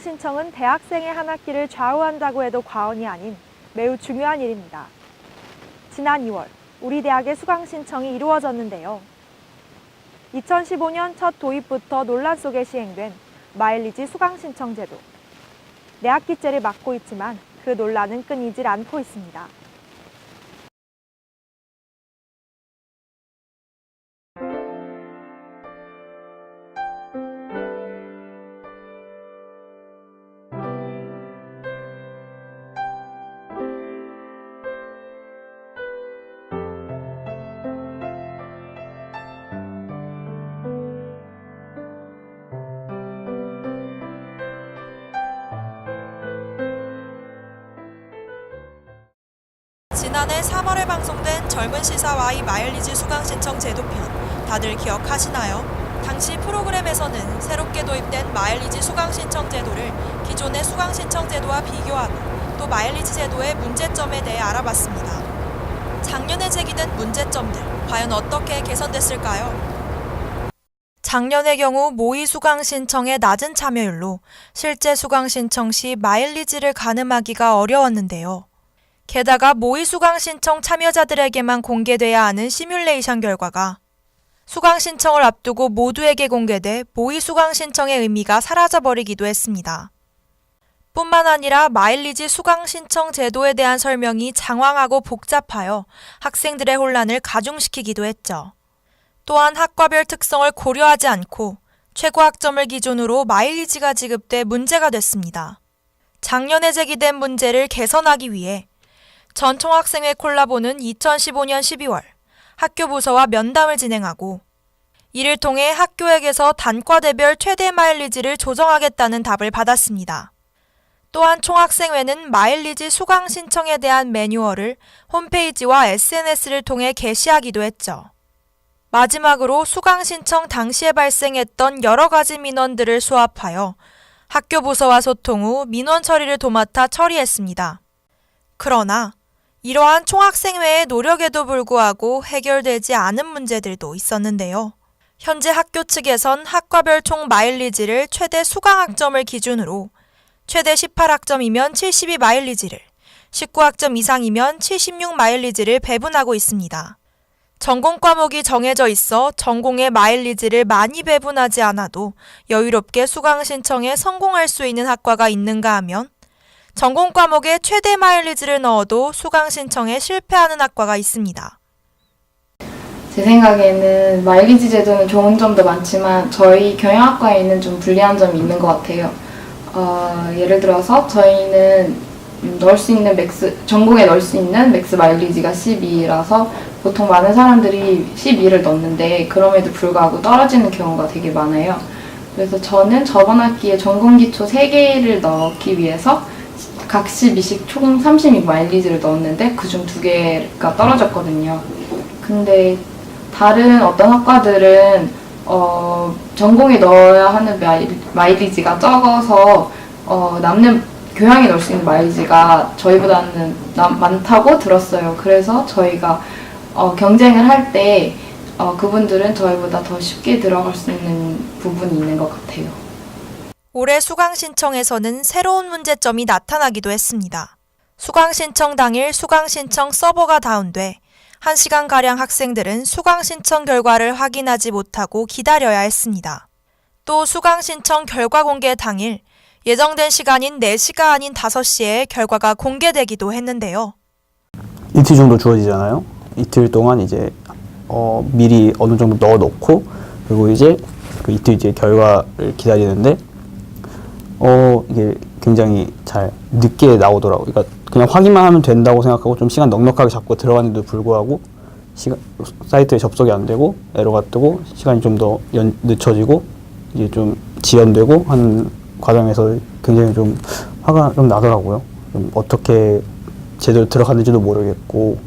수강 신청은 대학생의 한 학기를 좌우한다고 해도 과언이 아닌 매우 중요한 일입니다. 지난 2월 우리 대학의 수강 신청이 이루어졌는데요. 2015년 첫 도입부터 논란 속에 시행된 마일리지 수강 신청 제도. 내 학기째를 맡고 있지만 그 논란은 끊이질 않고 있습니다. 3월에 방송된 젊은 시사와의 마일리지 수강 신청 제도편 다들 기억하시나요? 당시 프로그램에서는 새롭게 도입된 마일리지 수강 신청 제도를 기존의 수강 신청 제도와 비교하고 또 마일리지 제도의 문제점에 대해 알아봤습니다. 작년에 제기된 문제점들 과연 어떻게 개선됐을까요? 작년의 경우 모의 수강 신청의 낮은 참여율로 실제 수강 신청 시 마일리지를 가늠하기가 어려웠는데요. 게다가 모의 수강 신청 참여자들에게만 공개돼야 하는 시뮬레이션 결과가 수강 신청을 앞두고 모두에게 공개돼 모의 수강 신청의 의미가 사라져버리기도 했습니다. 뿐만 아니라 마일리지 수강 신청 제도에 대한 설명이 장황하고 복잡하여 학생들의 혼란을 가중시키기도 했죠. 또한 학과별 특성을 고려하지 않고 최고 학점을 기준으로 마일리지가 지급돼 문제가 됐습니다. 작년에 제기된 문제를 개선하기 위해 전총학생회 콜라보는 2015년 12월 학교 부서와 면담을 진행하고 이를 통해 학교에게서 단과대별 최대 마일리지를 조정하겠다는 답을 받았습니다. 또한 총학생회는 마일리지 수강 신청에 대한 매뉴얼을 홈페이지와 SNS를 통해 게시하기도 했죠. 마지막으로 수강 신청 당시에 발생했던 여러 가지 민원들을 수합하여 학교 부서와 소통 후 민원 처리를 도맡아 처리했습니다. 그러나 이러한 총학생회의 노력에도 불구하고 해결되지 않은 문제들도 있었는데요. 현재 학교 측에선 학과별 총 마일리지를 최대 수강학점을 기준으로 최대 18학점이면 72 마일리지를, 19학점 이상이면 76 마일리지를 배분하고 있습니다. 전공 과목이 정해져 있어 전공의 마일리지를 많이 배분하지 않아도 여유롭게 수강 신청에 성공할 수 있는 학과가 있는가 하면 전공 과목에 최대 마일리지를 넣어도 수강 신청에 실패하는 학과가 있습니다. 제 생각에는 마일리지 제도는 좋은 점도 많지만 저희 경영학과에는 좀 불리한 점이 있는 것 같아요. 어, 예를 들어서 저희는 음, 넣을 수 있는 맥스 전공에 넣을 수 있는 맥스 마일리지가 12라서 보통 많은 사람들이 12를 넣는데 그럼에도 불구하고 떨어지는 경우가 되게 많아요. 그래서 저는 저번 학기에 전공 기초 3개를 넣기 위해서 각 12씩 총36 마일리지를 넣었는데 그중 2개가 떨어졌거든요. 근데 다른 어떤 학과들은 어, 전공에 넣어야 하는 마일, 마일리지가 적어서 어, 남는 교양에 넣을 수 있는 마일리지가 저희보다는 남- 많다고 들었어요. 그래서 저희가 어, 경쟁을 할때 어, 그분들은 저희보다 더 쉽게 들어갈 수 있는 부분이 있는 것 같아요. 올해 수강 신청에서는 새로운 문제점이 나타나기도 했습니다. 수강 신청 당일 수강 신청 서버가 다운돼 1시간 가량 학생들은 수강 신청 결과를 확인하지 못하고 기다려야 했습니다. 또 수강 신청 결과 공개 당일 예정된 시간인 4시가 아닌 5시에 결과가 공개되기도 했는데요. 이틀 정도 주어지잖아요. 이틀 동안 이제 어, 미리 어느 정도 넣어 놓고 그리고 이제 그 이틀 이제 결과를 기다리는데 어 이게 굉장히 잘 늦게 나오더라고. 요 그러니까 그냥 확인만 하면 된다고 생각하고 좀 시간 넉넉하게 잡고 들어갔는데도 불구하고 시간 사이트에 접속이 안 되고 에러가 뜨고 시간이 좀 더 늦춰지고 이제 좀 지연되고 하는 과정에서 굉장히 좀 화가 좀 나더라고요. 좀 어떻게 제대로 들어갔는지도 모르겠고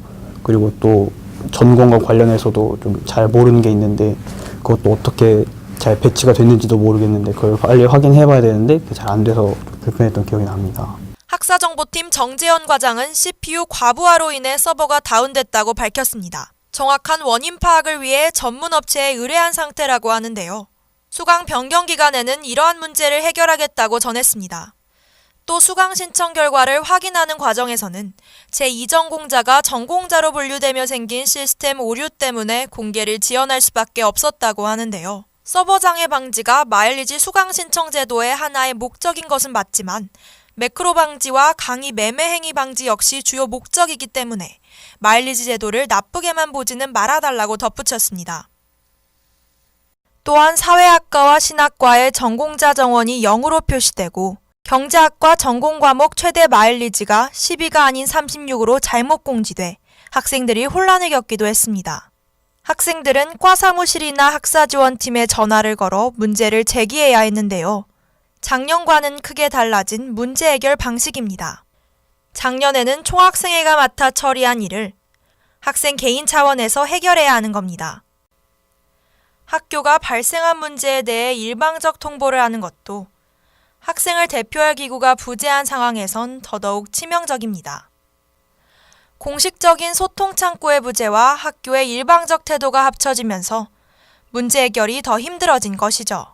그리고 또 전공과 관련해서도 좀 잘 모르는 게 있는데 그것도 어떻게 잘 배치가 됐는지도 모르겠는데 그걸 빨리 확인해 봐야 되는데 잘 안 돼서 좀 불편했던 기억이 납니다. 학사정보팀 정재현 과장은 CPU 과부하로 인해 서버가 다운됐다고 밝혔습니다. 정확한 원인 파악을 위해 전문 업체에 의뢰한 상태라고 하는데요. 수강 변경 기간에는 이러한 문제를 해결하겠다고 전했습니다. 또 수강 신청 결과를 확인하는 과정에서는 제2전공자가 전공자로 분류되며 생긴 시스템 오류 때문에 공개를 지연할 수밖에 없었다고 하는데요. 서버 장애 방지가 마일리지 수강 신청 제도의 하나의 목적인 것은 맞지만 매크로 방지와 강의 매매 행위 방지 역시 주요 목적이기 때문에 마일리지 제도를 나쁘게만 보지는 말아달라고 덧붙였습니다. 또한 사회학과와 신학과의 전공자 정원이 0으로 표시되고 경제학과 전공 과목 최대 마일리지가 12가 아닌 36으로 잘못 공지돼 학생들이 혼란을 겪기도 했습니다. 학생들은 과 사무실이나 학사 지원팀에 전화를 걸어 문제를 제기해야 했는데요. 작년과는 크게 달라진 문제 해결 방식입니다. 작년에는 총학생회가 맡아 처리한 일을 학생 개인 차원에서 해결해야 하는 겁니다. 학교가 발생한 문제에 대해 일방적 통보를 하는 것도 학생을 대표할 기구가 부재한 상황에선 더더욱 치명적입니다. 공식적인 소통 창구의 부재와 학교의 일방적 태도가 합쳐지면서 문제 해결이 더 힘들어진 것이죠.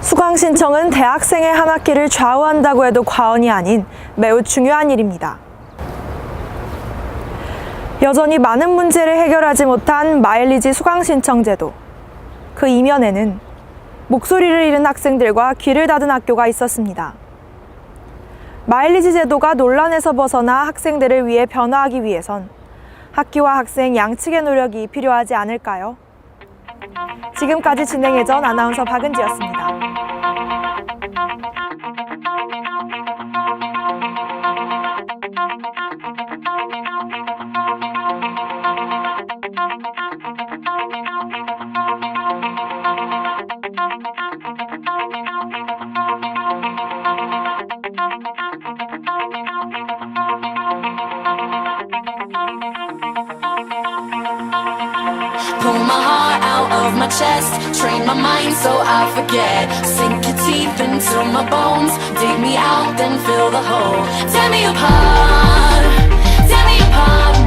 수강 신청은 대학생의 한 학기를 좌우한다고 해도 과언이 아닌 매우 중요한 일입니다. 여전히 많은 문제를 해결하지 못한 마일리지 수강 신청 제도. 그 이면에는 목소리를 잃은 학생들과 귀를 닫은 학교가 있었습니다. 마일리지 제도가 논란에서 벗어나 학생들을 위해 변화하기 위해선 학기와 학생 양측의 노력이 필요하지 않을까요? 지금까지 진행해전 아나운서 박은지였습니다. Chest, train my mind so I forget. Sink your teeth into my bones, dig me out, then fill the hole. Tear me apart, tear me apart.